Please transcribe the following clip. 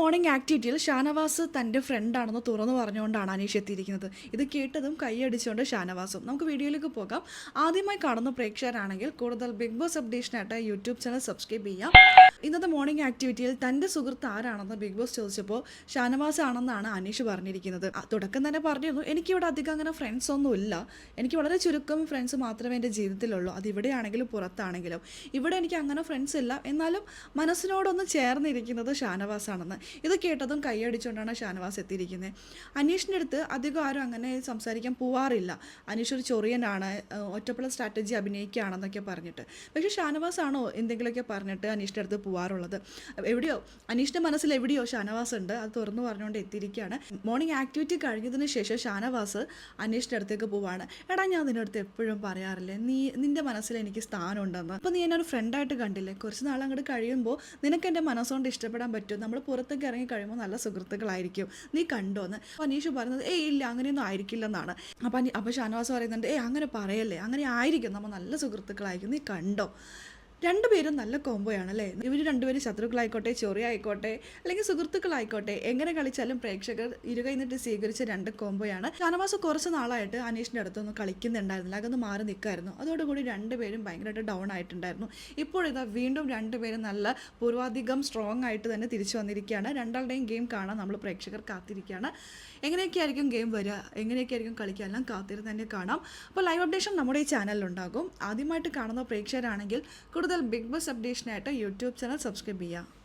Morning ആക്ടിവിറ്റിയിൽ Shanavas തന്റെ ഫ്രണ്ടാണെന്ന് തുറന്നു പറഞ്ഞുകൊണ്ടാണ് അനീഷ് എത്തിയിരിക്കുന്നത്. ഇത് കേട്ടതും കൈയടിച്ചുകൊണ്ട് ഷാനവാസും. നമുക്ക് വീഡിയോയിലേക്ക് പോകാം. ആദ്യമായി കാണുന്ന പ്രേക്ഷകരാണെങ്കിൽ കൂടുതൽ ബിഗ് ബോസ് അപ്ഡേഷനായിട്ട് യൂട്യൂബ് ചാനൽ സബ്സ്ക്രൈബ് ചെയ്യാം. ഇന്നത്തെ മോർണിംഗ് ആക്ടിവിറ്റിയിൽ തന്റെ സുഹൃത്ത് ആരാണെന്ന് ബിഗ് ബോസ് ചോദിച്ചപ്പോൾ ഷാനവാസ് ആണെന്നാണ് അനീഷ് പറഞ്ഞിരിക്കുന്നത്. തുടക്കം തന്നെ പറഞ്ഞിരുന്നു. എനിക്കിവിടെ അധികം അങ്ങനെ ഫ്രണ്ട്സ് ഒന്നുമില്ല എനിക്ക് വളരെ ചുരുക്കം ഫ്രണ്ട്സ് മാത്രമേ എന്റെ ജീവിതത്തിലുള്ളൂ. അത് ഇവിടെയാണെങ്കിലും പുറത്താണെങ്കിലും. ഇവിടെ എനിക്ക് അങ്ങനെ ഫ്രണ്ട്സ് ഇല്ല. എന്നാലും മനസ്സിനോടൊന്ന് ചേർന്നിരിക്കുന്നത് ഷാനവാസാണെന്ന്. ഇത് കേട്ടതും കൈയടിച്ചുകൊണ്ടാണ് ഷാനവാസ് എത്തിയിരിക്കുന്നത് അനീഷിന്റെ അടുത്ത് അധികം ആരും അങ്ങനെ സംസാരിക്കാൻ പോവാറില്ല. അനീഷ് ഒരു ചൊറിയനാണ് ഒറ്റപ്പുള്ള സ്ട്രാറ്റജി അഭിനയിക്കുകയാണെന്നൊക്കെ പറഞ്ഞിട്ട്. പക്ഷേ ഷാനവാസ് ആണോ എന്തെങ്കിലുമൊക്കെ പറഞ്ഞിട്ട് അനീഷിന്റെ അടുത്ത് പോവാറുള്ളത്? എവിടെയോ അനീഷിന്റെ മനസ്സിൽ എവിടെയോ ഷാനവാസ് ഉണ്ട്. അത് തുറന്നു പറഞ്ഞുകൊണ്ട് എത്തിയിരിക്കുകയാണ്. മോർണിംഗ് ആക്ടിവിറ്റി കഴിഞ്ഞതിന് ശേഷം ഷാനവാസ് അനീഷിന്റെ അടുത്തേക്ക് പോവാണ്. എടാ ഞാൻ നിന്റെ അടുത്ത് എപ്പോഴും പറയാറില്ലേ നീ നിന്റെ മനസ്സിൽ എനിക്ക് സ്ഥാനമുണ്ടെന്ന്. അപ്പോൾ നീ എന്നെ ഒരു ഫ്രണ്ടായിട്ട് കണ്ടില്ലേ? കുറച്ച് നാൾ അങ്ങോട്ട് കഴിയുമ്പോൾ നിനക്ക് എന്റെ മനസ്സുകൊണ്ട് ഇഷ്ടപ്പെടാൻ പറ്റും. നമ്മൾ പുറത്തേക്ക് ഇറങ്ങി കഴിയുമ്പോൾ നല്ല സുഹൃത്തുക്കളായിരിക്കും. നീ കണ്ടോ? എന്ന്. അപ്പോൾ അനീഷ് പറയുന്നത് ഏയ് ഇല്ല അങ്ങനെയൊന്നും ആയിരിക്കില്ലെന്നാണ്. അപ്പോൾ അനി അപ്പോൾ ഷാനവാസ് പറയുന്നുണ്ട് ഏയ് അങ്ങനെ പറയല്ലേ അങ്ങനെ ആയിരിക്കും. നമ്മൾ നല്ല സുഹൃത്തുക്കളായിരിക്കും. നീ കണ്ടോ? രണ്ടുപേരും നല്ല കോംബോ അല്ലേ ഇവർ രണ്ടുപേരും ശത്രുക്കളായിക്കോട്ടെ ചൊറി ആയിക്കോട്ടെ അല്ലെങ്കിൽ സുഹൃത്തുക്കളായിക്കോട്ടെ എങ്ങനെ കളിച്ചാലും പ്രേക്ഷകർ ഇരുകൈ നിന്നിട്ട് സ്വീകരിച്ച രണ്ട് കോംബോയാണ്. ഷാനവാസ് കുറച്ച് നാളായിട്ട് അനീഷിന്റെ അടുത്തൊന്നും കളിക്കുന്നുണ്ടായിരുന്നില്ല അതൊന്ന് മാറി നിൽക്കായിരുന്നു അതോടുകൂടി രണ്ടുപേരും ഭയങ്കരമായിട്ട് ഡൗൺ ആയിട്ടുണ്ടായിരുന്നു. ഇപ്പോഴിതാ വീണ്ടും രണ്ടുപേരും നല്ല പൂർവാധികം സ്ട്രോങ് ആയിട്ട് തന്നെ തിരിച്ചു വന്നിരിക്കുകയാണ്. രണ്ടാളുടെയും ഗെയിം കാണാൻ നമ്മൾ പ്രേക്ഷകർ കാത്തിരിക്കുകയാണ്. എങ്ങനെയൊക്കെയായിരിക്കും ഗെയിം വരിക? എങ്ങനെയൊക്കെ ആയിരിക്കും കളിക്കുക? എല്ലാം കാത്തിരുന്ന് തന്നെ കാണാം. അപ്പോൾ ലൈവ് അപ്ഡേഷൻ നമ്മുടെ ഈ ചാനലിലുണ്ടാകും ആദ്യമായിട്ട് കാണുന്ന പ്രേക്ഷകരാണെങ്കിൽ കൂടുതൽ ബിഗ് ബസ് അപ്ഡേഷനായിട്ട് യൂട്യൂബ് ചാനൽ സബ്സ്ക്രൈബ് ചെയ്യുക.